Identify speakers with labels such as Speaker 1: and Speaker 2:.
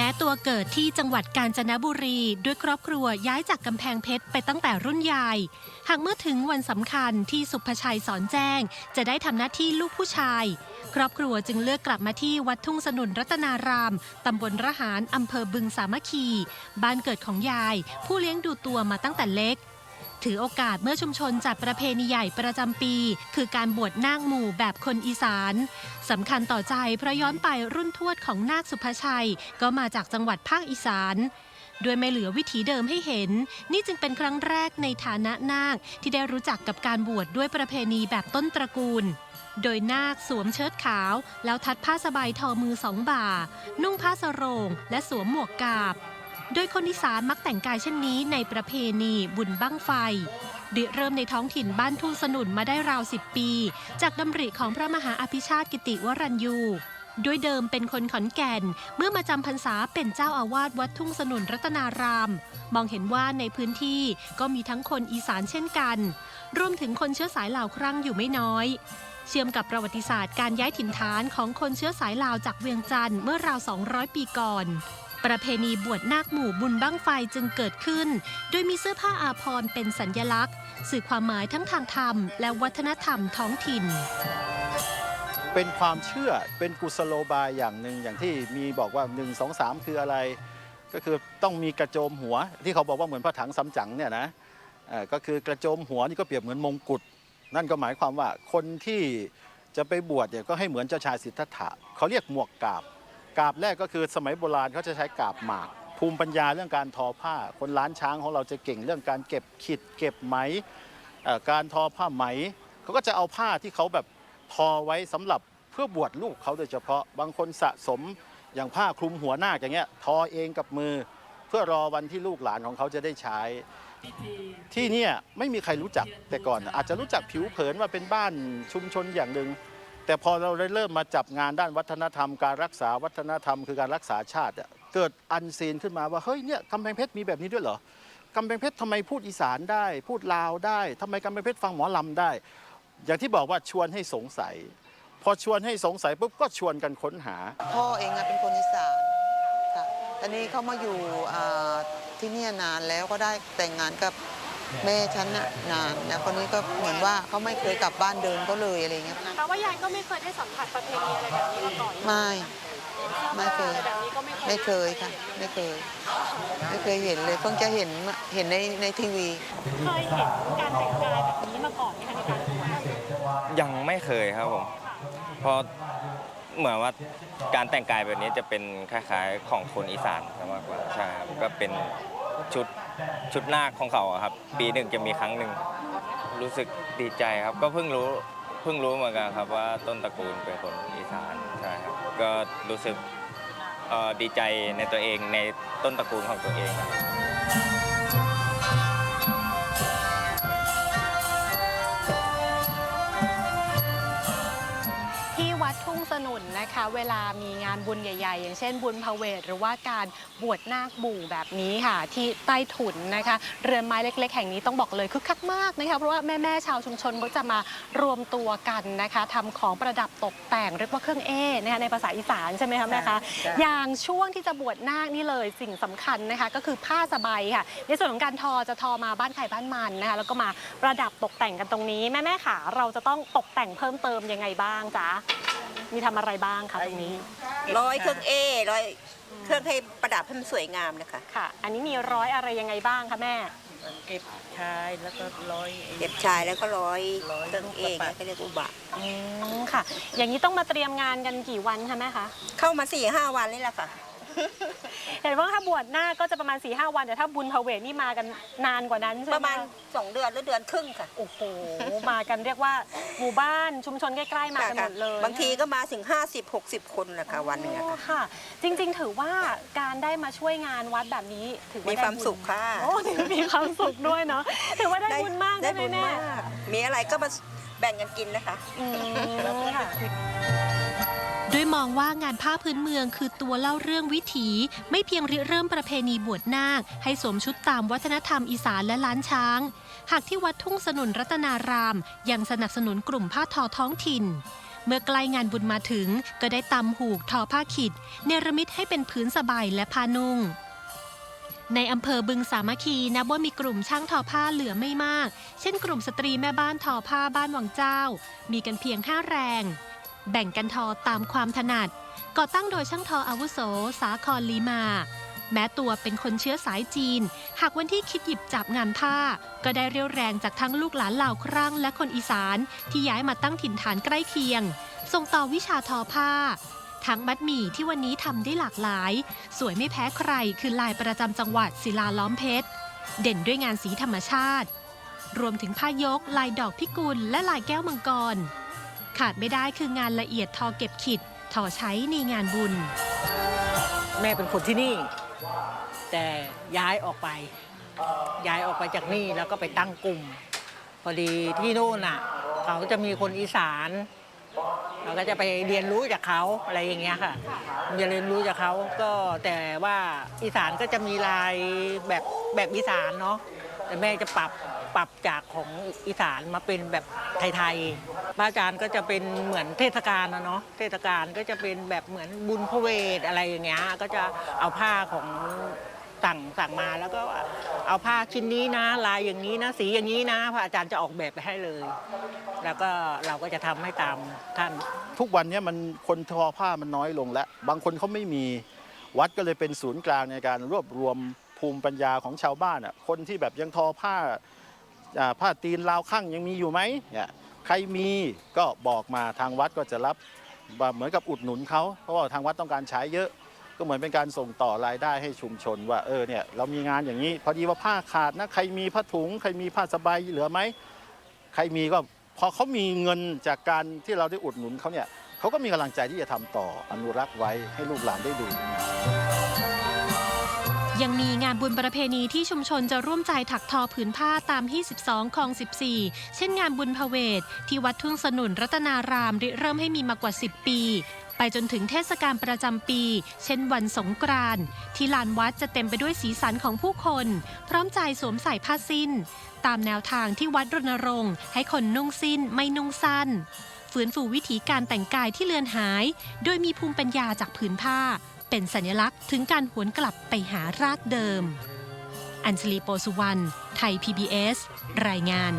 Speaker 1: แม้ตัวเกิดที่จังหวัดกาญจนบุรี ด้วยครอบครัวย้ายจากกำแพงเพชรไปตั้งแต่รุ่นยาย หากเมื่อถึงวันสำคัญที่สุภชัยสอนแจ้ง จะได้ทำหน้าที่ลูกผู้ชาย ครอบครัวจึงเลือกกลับมาที่วัดทุ่งสนุนรัตนาราม ตำบลระหารอำเภอบึงสามัคคี บ้านเกิดของยาย ผู้เลี้ยงดูตัวมาตั้งแต่เล็ก ถือโอกาสเมื่อชุมชนจัดประเพณีใหญ่ประจำปี คือการบวชนาคหมู่แบบคนอีสานสำคัญต่อใจเพราะย้อนไปรุ่นทวดของนาคสุภชัย ก็มาจากจังหวัดภาคอีสานด้วยไม่เหลือวิถีเดิมให้เห็น นี่จึงเป็นครั้งแรกในฐานะนาคที่ได้รู้จักกับการบวชดด้วยประเพณีแบบต้นตระกูล โดยนาคสวมเชิ้ตขาว แล้วทัดผ้าสบายทอมือสองบ่า นุ่งผ้าสโรง และสวมหมวกกาบ โดยคนอีสานมักแต่งกายเช่นนี้ในประเพณีบุญบั้งไฟริเริ่มในท้องถิ่นบ้านทุ่งสนุนมาได้ราวสิบปี จากดำริของพระมหาอภิชาติกิติวรัญยูด้วยเดิมเป็นคนขอนแก่น เมื่อมาจำพรรษาเป็นเจ้าอาวาสวัดทุ่งสนุนรัตนาราม มองเห็นว่าในพื้นที่ก็มีทั้งคนอีสานเช่นกัน รวมถึงคนเชื้อสายลาวครั่งอยู่ไม่น้อย เชื่อมกับประวัติศาสตร์การย้ายถิ่นฐานของคนเชื้อสายลาวจากเวียงจันทร์เมื่อราว 200 ปีก่อน ประเพณีบวชนาคหมู่บุญบั้งไฟจึงเกิดขึ้น โดยมีเสื้อผ้าอาภรณ์เป็นสัญญลักษณ์ สื่อความหมายทั้งทางธรรม และวัฒนธรรมท้องถิ่น
Speaker 2: เป็นความเชื่อเป็นกุศโลบายอย่างหนึ่งอย่างที่มีบอกว่า 1 2 3 คืออะไร ก็คือต้องมีกระโจมหัว ที่เขาบอกว่าเหมือนพระถังซัมจั๋งเนี่ยนะก็คือกระโจมหัวนี่ก็เปรียบเหมือนมงกุฎนั่นก็หมายความว่าคนที่จะไปบวชเนี่ยก็ให้เหมือนเจ้าชายสิทธัตถะเขาเรียกหมวกกาบ กาบแรกก็คือสมัยโบราณเขาจะใช้กาบหมาก ภูมิปัญญาเรื่องการทอผ้า คนล้านช้างของเราจะเก่งเรื่องการเก็บขิดเก็บไหมการทอผ้าไหมเขาก็จะเอาผ้าที่เขาแบบทอไว้สำหรับเพื่อบวชลูกเขาโดยเฉพาะบางคนสะสมอย่างผ้าคลุมหัวหน้าอย่างเงี้ยทอเองกับมือ เพื่อรอวันที่ลูกหลานของเขาจะได้ใช้ ที่เนี่ยไม่มีใครรู้จักแต่ก่อน อาจจะรู้จักผิวเผินว่าเป็นบ้านชุมชนอย่างหนึ่ง แต่พอเราได้เริ่มมาจับงานด้านวัฒนธรรมการรักษาวัฒนธรรมคือการรักษาชาติอะเกิดอันซีนขึ้นมาว่าเฮ้ยเนี่ยกำแพงเพชรมีแบบนี้ด้วยเหรอกำแพงเพชรทำไมพูดอีสานได้ พูดลาวได้ทำไมกำแพงเพชรฟังหมอลำได้ อย่างที่บอกว่าชวนให้สงสัย พอชวนให้สงสัยปุ๊บก็ชวนกันค้นหา
Speaker 3: พ่อเองอะเป็นคนอีสานค่ะตอนนี้เขามาอยู่อ่าที่เนี่ยนานแล้วก็ได้แต่งงานกับ แม่ฉันน่ะนานแล้วคนนี้ก็เหมือนว่าเขาไม่เคยกลับบ้านเดินก็เลยอะไรเงี้ย
Speaker 4: แปลว่ายายก็ไม่เคยได้สัมผัสประเพณีอะไรแบบนี้มาก่อน
Speaker 3: ไม่ ไม่เคย
Speaker 4: แบบนี้ก็ไม่เคย
Speaker 3: ไม่เคยค่ะ ไม่เคย ไม่เคยเห็นเลยเพิ่งจะเห็นเห็นในในทีวี
Speaker 4: เคยเห็นการแต่งกายแบบนี้มาก่อนไหมคะในการบวช
Speaker 5: ยังไม่เคยครับผมเพราะเหมือนว่าการแต่งกายแบบนี้จะเป็นคล้ายๆของคนอีสานซะมากกว่าใช่ครับก็เป็นชุด ชุดนาคของเขาอะครับ ปีหนึ่งจะมีครั้งหนึ่งรู้สึกดีใจครับ ก็เพิ่งรู้เพิ่งรู้เหมือนกันครับว่าต้นตระกูลเป็นคนอีสานใช่ครับก็รู้สึกดีใจในตัวเองในต้นตระกูลของตัวเองครับ
Speaker 4: เวลามีงานบุญใหญ่ ๆ อย่างเช่นบุญพเวทหรือว่าการบวชนาคบู่แบบนี้ค่ะ ที่ใต้ถุนนะคะ เรือนไม้เล็ก ๆ แห่งนี้ต้องบอกเลยคึกคักมากนะคะเพราะว่าแม่ๆชาวชุมชนก็จะมารวมตัวกันนะคะทำของประดับตกแต่งเรียกว่าเครื่องเอนะคะในภาษาอีสานใช่ไหมคะแม่คะอย่างช่วงที่จะบวชนาคนี่เลยสิ่งสำคัญนะคะ ก็คือผ้าสบายค่ะ ในส่วนของการทอจะทอมาบ้านไข่บ้านมันนะคะแล้วก็มาประดับตกแต่งกันตรงนี้แม่แม่ๆค่ะ เราจะต้องตกแต่งเพิ่มเติมยังไงบ้างจ๊ะ มีทำอะไรบ้างคะตรงนี้
Speaker 6: ร้อยเครื่องเอร้อยเครื่องให้ประดับให้มันสวยงามนะคะ
Speaker 4: ค่ะ อันนี้มีร้อยอะไรยังไงบ้างคะแม่
Speaker 3: เก็บชายแล้วก็ร้อย
Speaker 6: เก็บชายแล้วก็ร้อย
Speaker 3: ร้อย
Speaker 6: เครื่องเอ
Speaker 3: ลูกกระปัด
Speaker 6: ก็เรียกอุบะ
Speaker 4: อืมค่ะ อย่างนี้ต้องมาเตรียมงานกันกี่วันคะแม่คะ
Speaker 6: เข้ามาสี่ห้าวันนี่แหละค่ะ
Speaker 4: เห็นว่าถ้าบวชหน้าคก็จะประมาณ4ีหวัน แต่ถ้าบุญพเวทนี่มากันนานกว่านั้นใช่ไหม
Speaker 6: ประมาณสองเดือนหรือเดือนครึ่งค่ะ
Speaker 4: โอ้โหมากันเรียกว่าหมู่บ้านชุมชนใกล้ๆมากันหมดเลย
Speaker 6: บางทีก็มาถึง 50 60 คนนะคะวันหนึงอะ
Speaker 4: โอ้
Speaker 6: ค่ะ
Speaker 4: ค่ะ จริงๆ ถือว่าการได้มาช่วยงานวัดแบบนี้ถือว่า
Speaker 6: มี
Speaker 4: ได้
Speaker 6: ความ
Speaker 4: บุญ
Speaker 6: สุขค่ะ
Speaker 4: โอ้ถือว่ามีความสุขด้วยเนาะถือว่าได้บุญมาก
Speaker 6: ได้
Speaker 4: ใช่ไหม
Speaker 6: บุญ
Speaker 4: แม่
Speaker 6: มาก มีอะไรก็มาแบ่งกันกินนะคะ
Speaker 4: อืมค่ะ
Speaker 1: ด้วยมองว่างานผ้าพื้นเมืองคือตัวเล่าเรื่องวิถี ไม่เพียงริเริ่มประเพณีบวชนาค ให้สวมชุดตามวัฒนธรรมอีสานและล้านช้าง หากที่วัดทุ่งสนุนรัตนาราม ยังสนับสนุนกลุ่มผ้าทอท้องถิ่น เมื่อใกล้งานบุญมาถึง ก็ได้ตำหูกทอผ้าขิด เนรมิตให้เป็นพื้นสบายและผ้านุ่งในอำเภอบึงสามัคคีนับว่ามีกลุ่มช่างทอผ้าเหลือไม่มาก เช่นกลุ่มสตรีแม่บ้านทอผ้าบ้านวังเจ้า มีกันเพียงห้าแรง แบ่งกันทอตามความถนัด ก่อตั้งโดยช่างทออาวุโส สาครลีมา แม้ตัวเป็นคนเชื้อสายจีน หากวันที่คิดหยิบจับงานผ้า ก็ได้เรียวแรงจากทั้งลูกหลานเหล่าครั่งและคนอีสาน ที่ย้ายมาตั้งถิ่นฐานใกล้เคียง ส่งต่อวิชาทอผ้า ทั้งมัดหมี่ที่วันนี้ทำได้หลากหลาย สวยไม่แพ้ใครคือลายประจำจังหวัดศิลาล้อมเพชรเด่นด้วยงานสีธรรมชาติ รวมถึงผ้ายก ลายดอกพิกุลและลายแก้วมังกร ขาดไม่ได้คืองานละเอียดทอเก็บขิดทอใช้ในงานบุญ
Speaker 7: แม่เป็นคนที่นี่ แต่ย้ายออกไป ย้ายออกไปจากนี่แล้วก็ไปตั้งกลุ่ม พอดีที่นู่นน่ะ เขาจะมีคนอีสานเราก็จะไปเรียนรู้จากเขาอะไรอย่างเงี้ยค่ะจะเรียนรู้จากเขาก็แต่ว่าอีสานก็จะมีลายแบบแบบอีสานเนาะแต่แม่จะปรับปรับจากของอีสานมาเป็นแบบไทยๆ พระอาจารย์ก็จะเป็นเหมือนเทศกาลนะเนาะเทศกาลก็จะเป็นแบบเหมือนบุญพระเวทอะไรอย่างเงี้ยก็จะเอาผ้าของสั่งสั่งมาแล้วก็เอาผ้าชิ้นนี้นะ ลายอย่างนี้นะ สีอย่างนี้นะ พระอาจารย์จะออกแบบไปให้เลย แล้วก็เราก็จะทำให้ตามท่าน
Speaker 2: ทุกวันนี้มันคนทอผ้ามันน้อยลงแล้ว บางคนเขาไม่มีวัดก็เลยเป็นศูนย์กลางในการรวบรวมภูมิปัญญาของชาวบ้านอะคนที่แบบยังทอผ้าอ่าผ้าตีนลาวข้างยังมีอยู่ไหมเนี่ย ใครมีก็บอกมาทางวัดก็จะรับแบบเหมือนกับอุดหนุนเขาเพราะว่าทางวัดต้องการใช้เยอะก็เหมือนเป็นการส่งต่อรายได้ให้ชุมชนว่าเออเนี่ยเรามีงานอย่างนี้ พอดีว่าผ้าขาดนะใครมีผ้าถุง ใครมีผ้าสบายเหลือไหมใครมีก็พอเขามีเงินจากการที่เราได้อุดหนุนเขาเนี่ยเขาก็มีกำลังใจที่จะทำต่ออนุรักษ์ไว้ให้ลูกหลานได้ดู
Speaker 1: ยังมีงานบุญประเพณีที่ชุมชนจะร่วมใจถักทอผืนผ้าตามที่ 12คลอง 14 เช่นงานบุญพเวทที่วัดทุ่งสนุนรัตนารามริเริ่มให้มีมากว่า 10 ปี ไปจนถึงเทศกาลประจำปี เช่นวันสงกรานต์ที่ลานวัดจะเต็มไปด้วยสีสันของผู้คน พร้อมใจสวมใส่ผ้าสิ้น ตามแนวทางที่วัดรณรงค์ ให้คนนุ่งสิ้นไม่นุ่งสั้น ฟื้นฟูวิถีการแต่งกายที่เลือนหาย โดยมีภูมิปัญญาจากผืนผ้า เป็นสัญลักษณ์ถึงการหวนกลับไปหารากเดิม อัญชลีโปสุวรรณ ไทย PBS รายงาน